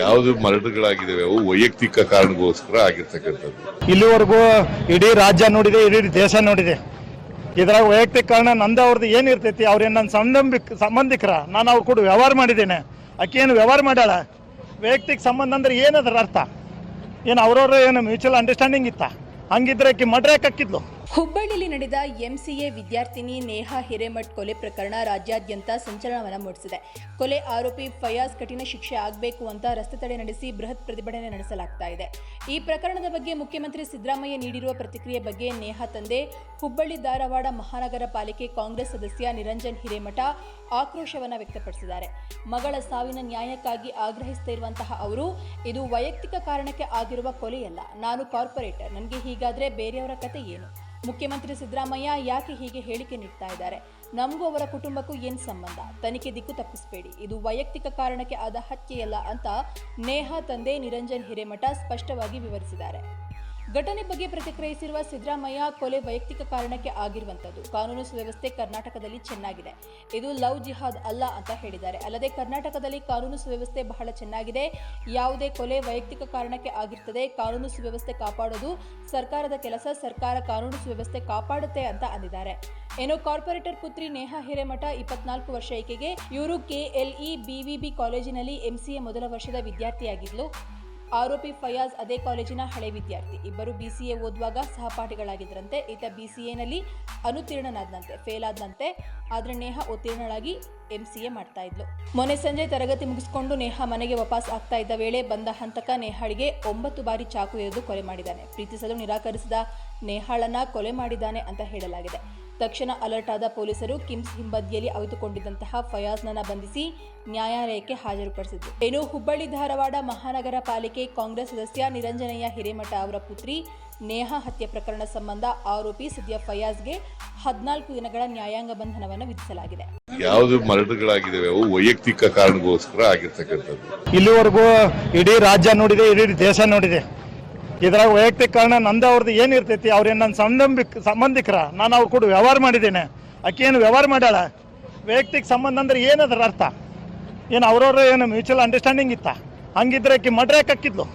ಯಾವುದು ಮರಡುಗಳಾಗಿದ್ದಾವೆ ಅವು ವೈಯಕ್ತಿಕ ಕಾರಣಗೋಸ್ಕರ ಆಗಿರ್ತಕ್ಕಂಥದ್ದು. ಇಲ್ಲಿವರೆಗೂ ಇಡೀ ರಾಜ್ಯ ನೋಡಿದೆ, ಇಡೀ ದೇಶ ನೋಡಿದೆ. ಇದ್ರಾಗ ವೈಯಕ್ತಿಕ ಕಾರಣ ನಂದ ಅವ್ರದ್ದು ಏನಿರ್ತೈತಿ ಅವ್ರೇನು ನನ್ನ ಸಂಬಂಧಿಕ, ಸಂಬಂಧಿಕರ, ನಾನು ಅವ್ರ ಕೂಡ ವ್ಯವಹಾರ ಮಾಡಿದ್ದೇನೆ. ಆಕೆ ಏನು ವ್ಯವಹಾರ ಮಾಡ್ಯಾಳ? ವೈಯಕ್ತಿಕ ಸಂಬಂಧ ಅಂದ್ರೆ ಏನದರ ಅರ್ಥ? ಏನು ಅವ್ರವ್ರ ಏನು ಮ್ಯೂಚುವಲ್ ಅಂಡರ್ಸ್ಟ್ಯಾಂಡಿಂಗ್ ಇತ್ತ? ಹಂಗಿದ್ರೆ ಆಕೆ ಮಡ್ರೆ ಹಾಕಿದ್ಲು. ಹುಬ್ಬಳ್ಳಿಯಲ್ಲಿ ನಡೆದ ಎಂಸಿಎ ವಿದ್ಯಾರ್ಥಿನಿ ನೇಹಾ ಹಿರೇಮಠ್ ಕೊಲೆ ಪ್ರಕರಣ ರಾಜ್ಯಾದ್ಯಂತ ಸಂಚಲನವನ್ನು ಮೂಡಿಸಿದೆ. ಕೊಲೆ ಆರೋಪಿ ಫಯಾಜ್ ಕಠಿಣ ಶಿಕ್ಷೆ ಆಗಬೇಕು ಅಂತ ರಸ್ತೆ ತಡೆ ನಡೆಸಿ ಬೃಹತ್ ಪ್ರತಿಭಟನೆ ನಡೆಸಲಾಗ್ತಾ ಇದೆ. ಈ ಪ್ರಕರಣದ ಬಗ್ಗೆ ಮುಖ್ಯಮಂತ್ರಿ ಸಿದ್ದರಾಮಯ್ಯ ನೀಡಿರುವ ಪ್ರತಿಕ್ರಿಯೆ ಬಗ್ಗೆ ನೇಹಾ ತಂದೆ, ಹುಬ್ಬಳ್ಳಿ ಧಾರವಾಡ ಮಹಾನಗರ ಪಾಲಿಕೆ ಕಾಂಗ್ರೆಸ್ ಸದಸ್ಯ ನಿರಂಜನ್ ಹಿರೇಮಠ ಆಕ್ರೋಶವನ್ನು ವ್ಯಕ್ತಪಡಿಸಿದ್ದಾರೆ. ಮಗಳ ಸಾವಿನ ನ್ಯಾಯಕ್ಕಾಗಿ ಆಗ್ರಹಿಸ್ತಾ ಇರುವಂತಹ ಅವರು, ಇದು ವೈಯಕ್ತಿಕ ಕಾರಣಕ್ಕೆ ಆಗಿರುವ ಕೊಲೆಯಲ್ಲ. ನಾನು ಕಾರ್ಪೊರೇಟರ್. ನನಗೆ ಹೀಗಾದರೆ ಬೇರೆಯವರ ಕತೆ ಏನು? ಮುಖ್ಯಮಂತ್ರಿ ಸಿದ್ದರಾಮಯ್ಯ ಯಾಕೆ ಹೀಗೆ ಹೇಳಿಕೆ ನೀಡ್ತಾ ಇದ್ದಾರೆ? ನಮಗೂ ಅವರ ಕುಟುಂಬಕ್ಕೂ ಏನ್ ಸಂಬಂಧ? ತನಿಖೆ ದಿಕ್ಕು ತಪ್ಪಿಸಬೇಡಿ. ಇದು ವೈಯಕ್ತಿಕ ಕಾರಣಕ್ಕೆ ಆದ ಹತ್ಯೆಯಲ್ಲ ಅಂತ ನೇಹಾ ತಂದೆ ನಿರಂಜನ್ ಹಿರೇಮಠ ಸ್ಪಷ್ಟವಾಗಿ ವಿವರಿಸಿದ್ದಾರೆ. ಘಟನೆ ಬಗ್ಗೆ ಪ್ರತಿಕ್ರಿಯಿಸಿರುವ ಸಿದ್ದರಾಮಯ್ಯ, ಕೊಲೆ ವೈಯಕ್ತಿಕ ಕಾರಣಕ್ಕೆ ಆಗಿರುವಂತದ್ದು ಕಾನೂನು ಸುವ್ಯವಸ್ಥೆ ಕರ್ನಾಟಕದಲ್ಲಿ ಚೆನ್ನಾಗಿದೆ. ಇದು ಲವ್ ಜಿಹಾದ್ ಅಲ್ಲ ಅಂತ ಹೇಳಿದ್ದಾರೆ. ಅಲ್ಲದೆ ಕರ್ನಾಟಕದಲ್ಲಿ ಕಾನೂನು ಸುವ್ಯವಸ್ಥೆ ಬಹಳ ಚೆನ್ನಾಗಿದೆ. ಯಾವುದೇ ಕೊಲೆ ವೈಯಕ್ತಿಕ ಕಾರಣಕ್ಕೆ ಆಗಿರ್ತದೆ. ಕಾನೂನು ಸುವ್ಯವಸ್ಥೆ ಕಾಪಾಡೋದು ಸರ್ಕಾರದ ಕೆಲಸ. ಸರ್ಕಾರ ಕಾನೂನು ಸುವ್ಯವಸ್ಥೆ ಕಾಪಾಡುತ್ತೆ ಅಂತ ಅಂದಿದ್ದಾರೆ. ಏನೋ ಕಾರ್ಪೊರೇಟರ್ ಪುತ್ರಿ ನೇಹಾ ಹಿರೇಮಠ ಇಪ್ಪತ್ನಾಲ್ಕು ವರ್ಷ ಈಕೆಗೆ. ಇವರು ಕೆಎಲ್ಇ ಬಿವಿಬಿ ಕಾಲೇಜಿನಲ್ಲಿ ಎಂಸಿಎ ಮೊದಲ ವರ್ಷದ ವಿದ್ಯಾರ್ಥಿಯಾಗಿದ್ಲು. ಆರೋಪಿ ಫಯಾಜ್ ಅದೇ ಕಾಲೇಜಿನ ಹಳೆ ವಿದ್ಯಾರ್ಥಿ. ಇಬ್ಬರು ಬಿಸಿಎ ಓದುವಾಗ ಸಹಪಾಠಿಗಳಾಗಿದ್ದರಂತೆ. ಈತ ಬಿಸಿಎನಲ್ಲಿ ಅನುತ್ತೀರ್ಣನಾದಂತೆ ಫೇಲ್ ಆದಂತೆ ಆದರೆ ನೇಹಾ ಉತ್ತೀರ್ಣಳಾಗಿ ಎಂಸಿಎ ಮಾಡ್ತಾ ಇದ್ಲು. ಮೊನ್ನೆ ಸಂಜೆ ತರಗತಿ ಮುಗಿಸಿಕೊಂಡು ನೇಹಾ ಮನೆಗೆ ವಾಪಸ್ ಆಗ್ತಾ ಇದ್ದ ವೇಳೆ ಬಂದ ಹಂತಕ ನೇಹಾಳಿಗೆ ಒಂಬತ್ತು ಬಾರಿ ಚಾಕು ಎರೆದು ಕೊಲೆ ಮಾಡಿದ್ದಾನೆ. ಪ್ರೀತಿಸಲು ನಿರಾಕರಿಸಿದ ನೇಹಾಳನ್ನ ಕೊಲೆ ಮಾಡಿದ್ದಾನೆ ಅಂತ ಹೇಳಲಾಗಿದೆ. ತಕ್ಷಣ ಅಲರ್ಟ್ ಆದ ಪೊಲೀಸರು ಕಿಮ್ಸ್ ಹಿಂಬದಿಯಲ್ಲಿ ಅವಿತುಕೊಂಡಿದ್ದಂತಹ ಫಯಾಜ್ನನ್ನ ಬಂಧಿಸಿ ನ್ಯಾಯಾಲಯಕ್ಕೆ ಹಾಜರುಪಡಿಸಿದ್ರು. ಏನು ಹುಬ್ಬಳ್ಳಿ ಧಾರವಾಡ ಮಹಾನಗರ ಪಾಲಿಕೆ ಕಾಂಗ್ರೆಸ್ ಸದಸ್ಯ ನಿರಂಜನಯ್ಯ ಹಿರೇಮಠ ಅವರ ಪುತ್ರಿ ನೇಹಾ ಹತ್ಯೆ ಪ್ರಕರಣ ಸಂಬಂಧ ಆರೋಪಿ ಸದ್ಯ ಫಯಾಜ್ಗೆ ಹದಿನಾಲ್ಕು ದಿನಗಳ ನ್ಯಾಯಾಂಗ ಬಂಧನವನ್ನು ವಿಧಿಸಲಾಗಿದೆ. ಯಾವುದು ಮರಡುಗಳಾಗಿದ್ದಾವೆ ಅವು ವೈಯಕ್ತಿಕ ಕಾರಣಗೋಸ್ಕರ ಆಗಿರ್ತಕ್ಕಂಥದ್ದು. ಇಲ್ಲಿವರೆಗೂ ಇಡೀ ರಾಜ್ಯ ನೋಡಿದೆ ಇಡೀ ದೇಶ ನೋಡಿದೆ. ಇದ್ರಾಗ ವೈಯಕ್ತಿಕ ಕಾರಣ ನಂದ ಅವ್ರದ್ದು ಏನಿರ್ತೈತಿ ಅವ್ರೇನು ನನ್ನ ಸಂಬಂಧಿಕ ಸಂಬಂಧಿಕರ? ನಾನು ಅವ್ರು ಕೂಡ ವ್ಯವಹಾರ ಮಾಡಿದ್ದೇನೆ. ಆಕೆ ಏನು ವ್ಯವಹಾರ ಮಾಡ್ಯಾಳ? ವೈಯಕ್ತಿಕ ಸಂಬಂಧ ಅಂದ್ರೆ ಏನದರ ಅರ್ಥ? ಏನು ಅವ್ರವ್ರ ಏನು ಮ್ಯೂಚುವಲ್ ಅಂಡರ್ಸ್ಟ್ಯಾಂಡಿಂಗ್ ಇತ್ತ? ಹಂಗಿದ್ರೆ ಆಕೆ ಮಡ್ರೆ ಹಾಕಿದ್ಲು.